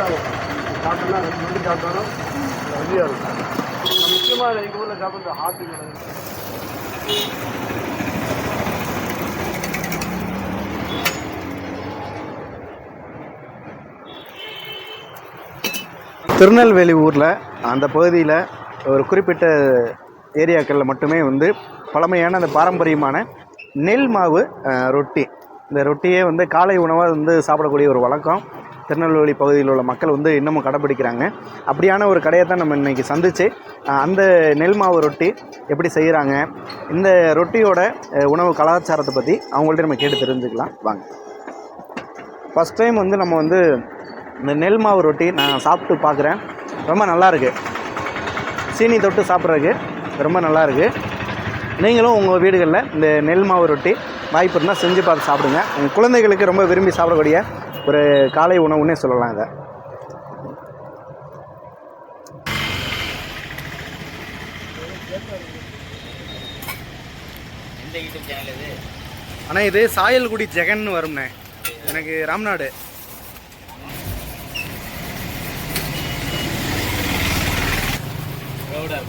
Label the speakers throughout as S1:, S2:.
S1: ருசிக்காகும் சாப்பிட்டோம்னா ரெண்டு மணி சாப்பிட்டாலும் வழியாக இருக்கும். முக்கியமாக எங்கள் ஊரில் சாப்பிட்ற ஹார்ட்டுக்கு
S2: திருநெல்வேலி ஊரில் அந்த பகுதியில் ஒரு குறிப்பிட்ட ஏரியாக்களில் மட்டுமே வந்து பழமையான அந்த பாரம்பரியமான நெல் மாவு ரொட்டி. இந்த ரொட்டியே வந்து காலை உணவாக வந்து சாப்பிடக்கூடிய ஒரு வழக்கம். திருநெல்வேலி பகுதியில் உள்ள மக்கள் வந்து இன்னமும் கடைப்பிடிக்கிறாங்க. அப்படியான ஒரு கடையை தான் நம்ம இன்றைக்கி சந்தித்து அந்த நெல் மாவு ரொட்டி எப்படி செய்கிறாங்க இந்த ரொட்டியோட உணவு கலாச்சாரத்தை பற்றி அவங்கள்ட்ட நம்ம கேட்டு தெரிஞ்சுக்கலாம். வாங்க. ஃபஸ்ட் டைம் வந்து நம்ம வந்து இந்த நெல் மாவு ரொட்டி நான் சாப்பிட்டு பார்க்குறேன். ரொம்ப நல்லாயிருக்கு சீனி தொட்டு சாப்பிட்றதுக்கு ரொம்ப நல்லாயிருக்கு நீங்களும் உங்கள் வீடுகளில் இந்த நெல் மாவு ரொட்டி வாய்ப்பு இருந்தால் செஞ்சு பார்த்து சாப்பிடுங்க. உங்கள் குழந்தைகளுக்கு ரொம்ப விரும்பி சாப்பிடக்கூடிய ஒரு காலை உணவுன்னே சொல்லலாம் இதை. ஆனால் இது? சாயல்குடி ஜெகன் வரும்ண்ணே. எனக்கு ராம்நாடு
S3: ரோடா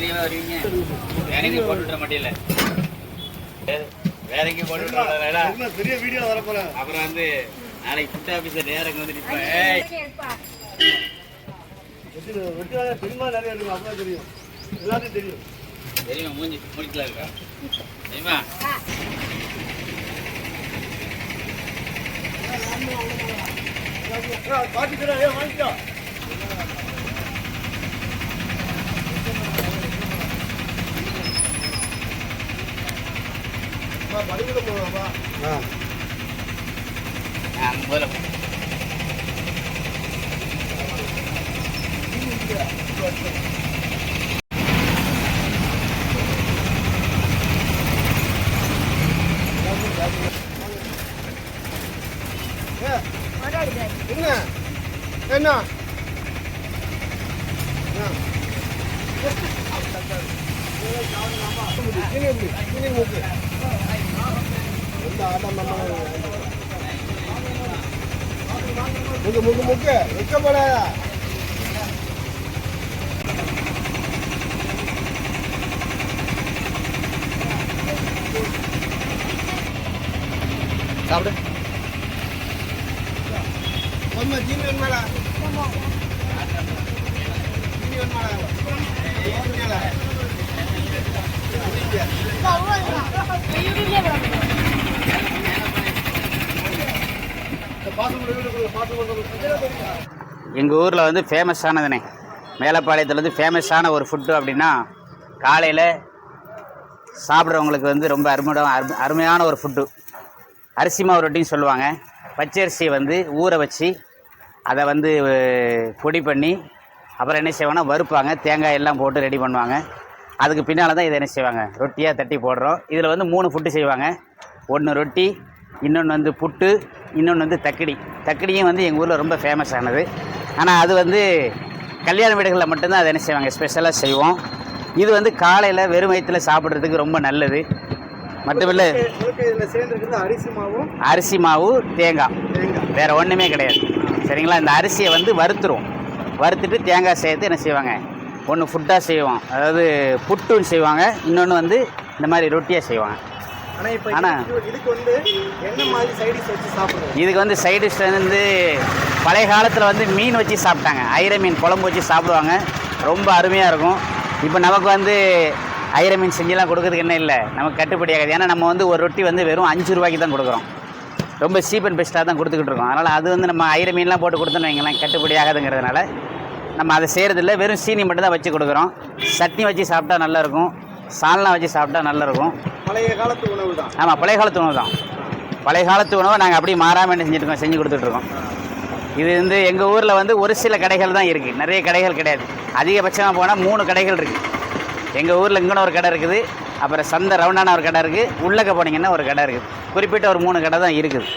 S3: வண்டியிலேயே வருவீங்க வேற எங்கேயும் போட்டு விட மாட்டீங்கள வேற எங்கேயும் போட்டு விட்டுறா
S1: பெரிய வீடியோ வரப்போகிறேன்
S3: அப்புறம் வந்து நாளைக்கு ஃபுட் ஆஃபீஸர் நேரம் வந்து நிற்பேன்
S1: சினிமா நிறைய இருக்கும் அப்போ தெரியும் எல்லாத்தையும் தெரியும்
S3: தெரியுமா மூஞ்சி முடிக்கல இருக்கா தெரியுமா
S1: பாட்டுக்கிறேன் ஏன் வாங்கிக்கோ என்ன போகலாமா ஆ
S3: ஆ, முதல்ல போ.
S1: என்ன என்ன முக்கு முக்கு முக்கு வெக்கப்படாத
S2: சாப்பிடு
S1: ஒன்று ஜீனி வேணுமால ஜீனி வேணுமால
S3: எங்கள் ஊரில் வந்து ஃபேமஸானதுனே மேலப்பாளையத்தில் வந்து ஃபேமஸான ஒரு ஃபுட்டு அப்படின்னா காலையில் சாப்பிட்றவங்களுக்கு வந்து ரொம்ப அருமையான அருமை அருமையான ஒரு ஃபுட்டு அரிசி மாவு ரொட்டின்னு சொல்லுவாங்க. பச்சரிசியை வந்து ஊற வச்சு அதை வந்து பொடி பண்ணி அப்புறம் என்ன செய்வாங்கன்னா வறுப்பாங்க. தேங்காய் எல்லாம் போட்டு ரெடி பண்ணுவாங்க. அதுக்கு பின்னால் தான் இதை என்ன செய்வாங்க? ரொட்டியாக தட்டி போடுறோம். இதில் வந்து மூணு ஃபுட்டு செய்வாங்க. ஒன்று ரொட்டி இன்னொன்று வந்து புட்டு இன்னொன்று வந்து தக்கடி. தக்கடியும் வந்து எங்கள் ஊரில் ரொம்ப ஃபேமஸ் ஆனது. ஆனால் அது வந்து கல்யாண வீடுகளில் மட்டும்தான் அதை என்ன செய்வாங்க? ஸ்பெஷலாக செய்வோம். இது வந்து காலையில் வெறும் வயிற்றில் சாப்பிட்றதுக்கு ரொம்ப நல்லது.
S2: சேர்ந்துருக்குது அரிசி
S3: மாவு. தேங்காய்.
S2: தேங்காய்.
S3: வேற ஒன்றுமே கிடையாது. சரிங்களா? இந்த அரிசியை வந்து வறுத்துருவோம். வறுத்துட்டு தேங்காய் சேர்த்து என்ன செய்வாங்க? ஒன்று ஃபுட்டாக செய்வோம். அதாவது புட்டுன்னு செய்வாங்க. இன்னொன்று வந்து இந்த மாதிரி ரொட்டியாக செய்வாங்க.
S2: ஆனால் இப்போ இதுக்கு வந்து என்ன மாதிரி சைடிஷ் வச்சு
S3: இதுக்கு வந்து சைடு டிஷ் வந்து பழைய காலத்தில் வந்து மீன் வச்சு சாப்பிட்டாங்க. ஐர மீன் குழம்பு வச்சு சாப்பிடுவாங்க. ரொம்ப அருமையாக இருக்கும். இப்போ நமக்கு வந்து ஐர மீன் செஞ்செல்லாம் கொடுக்கறதுக்கு என்ன இல்லை. நமக்கு கட்டுப்படி ஆகாது. ஏன்னா நம்ம வந்து ஒரு ரொட்டி வந்து வெறும் அஞ்சு ரூபாய்க்கு தான் கொடுக்குறோம். ரொம்ப சீப் அண்ட் பெஸ்ட்டாக தான் கொடுத்துக்கிட்டு இருக்கோம். அதனால் அது வந்து நம்ம ஐர மீன்லாம் போட்டு கொடுத்தோன்னு வைங்களேன் கட்டுப்படி ஆகாதுங்கிறதுனால நம்ம அதை செய்கிறதில்ல வெறும் சீனி மட்டும் தான் வச்சு கொடுக்குறோம். சட்னி வச்சு சாப்பிட்டா நல்லாயிருக்கும் சால்னா வச்சு சாப்பிட்டா நல்லாயிருக்கும்
S2: பழைய காலத்து உணவு தான்
S3: ஆமாம் பழைய காலத்து உணவு தான் பழைய காலத்து உணவை நாங்கள் அப்படியே மாறாமல் என்ன செஞ்சுருக்கோம் செஞ்சு கொடுத்துட்ருக்கோம். இது வந்து எங்கள் ஊரில் வந்து ஒரு சில கடைகள் தான் இருக்குது நிறைய கடைகள் கிடையாது. அதிகபட்சமாக போனால் மூணு கடைகள் இருக்குது எங்கள் ஊரில் இங்கன ஒரு கடை இருக்குது. அப்புறம் சந்தை ரவுண்டான ஒரு கடை இருக்குது உள்ளக்க போனீங்கன்னா ஒரு கடை இருக்குது குறிப்பிட்ட ஒரு மூணு கடை தான் இருக்குது.